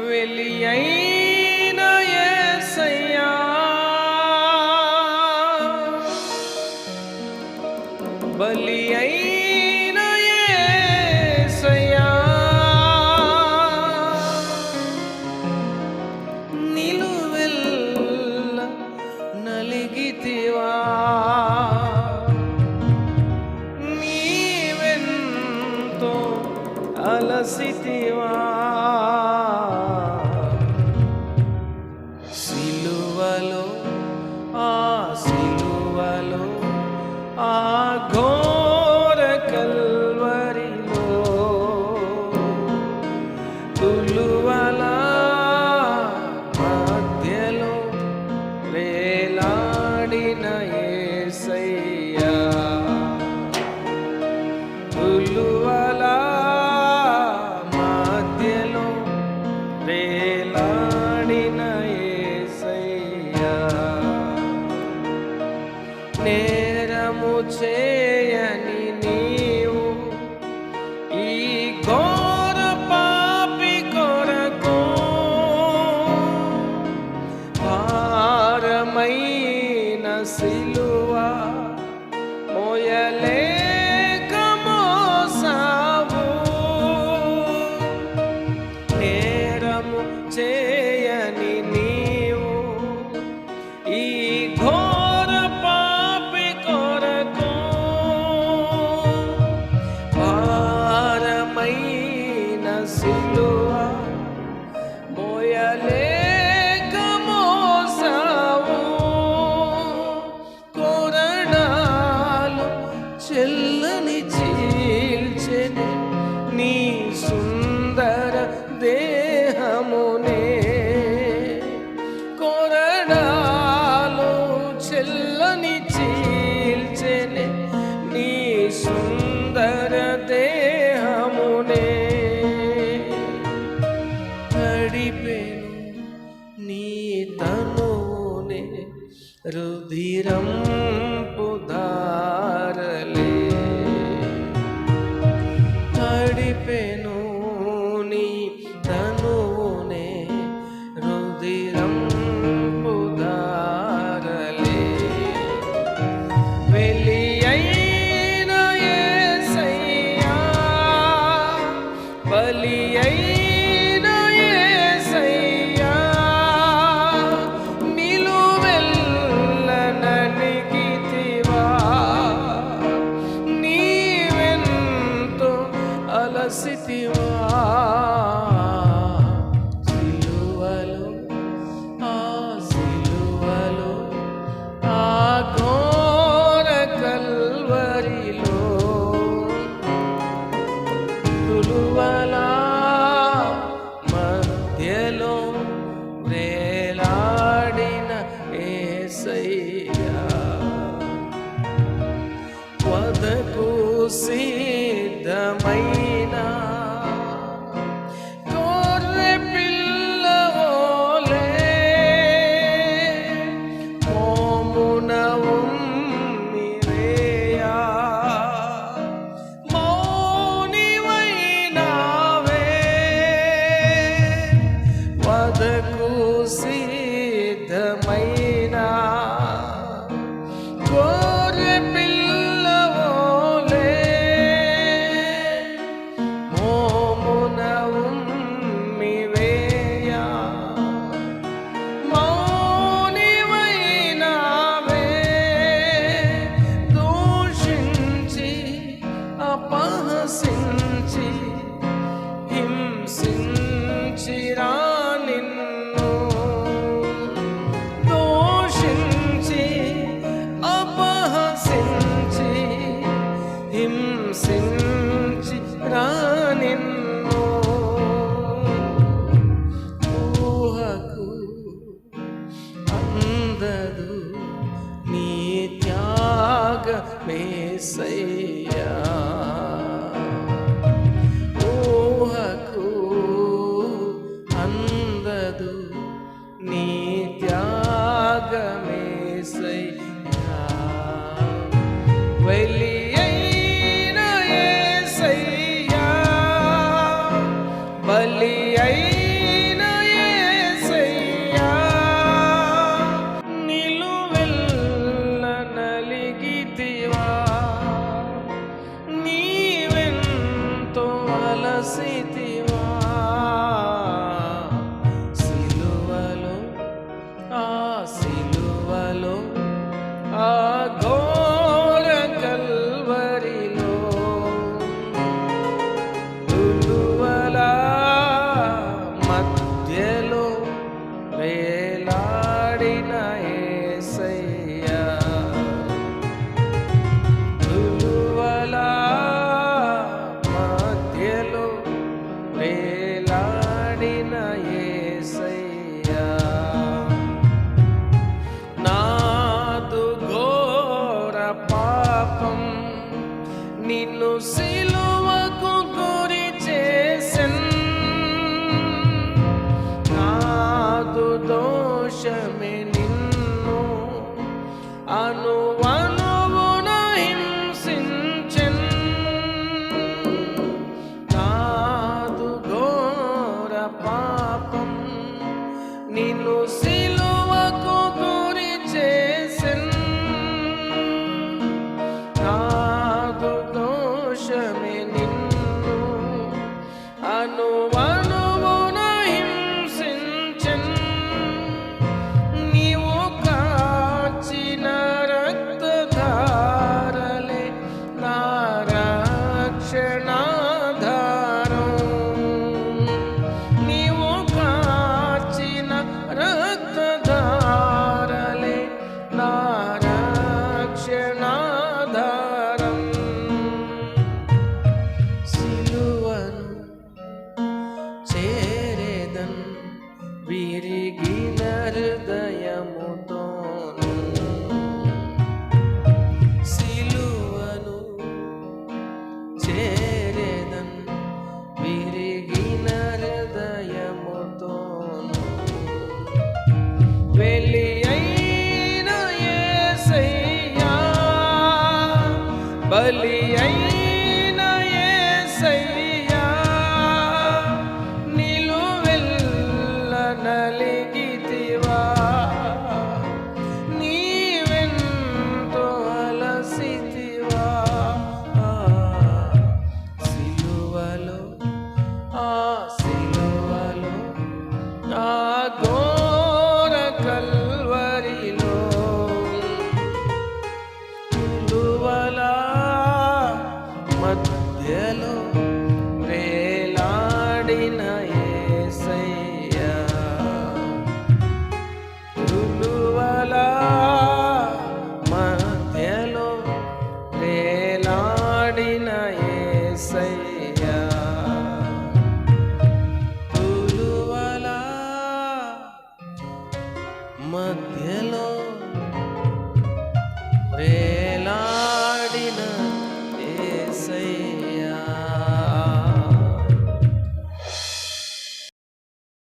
వెలియైన యేసయ్యా బలియైన యేసయ్యా నిలువెల్ల నలిగితివా. నీవెంతో అలసితివా. సుందర దేహమునే తడిపెను నీ తనునే రుధిరం పుదా సిద్ధమై sinchira నీ see. need no ceiling. সে Yes.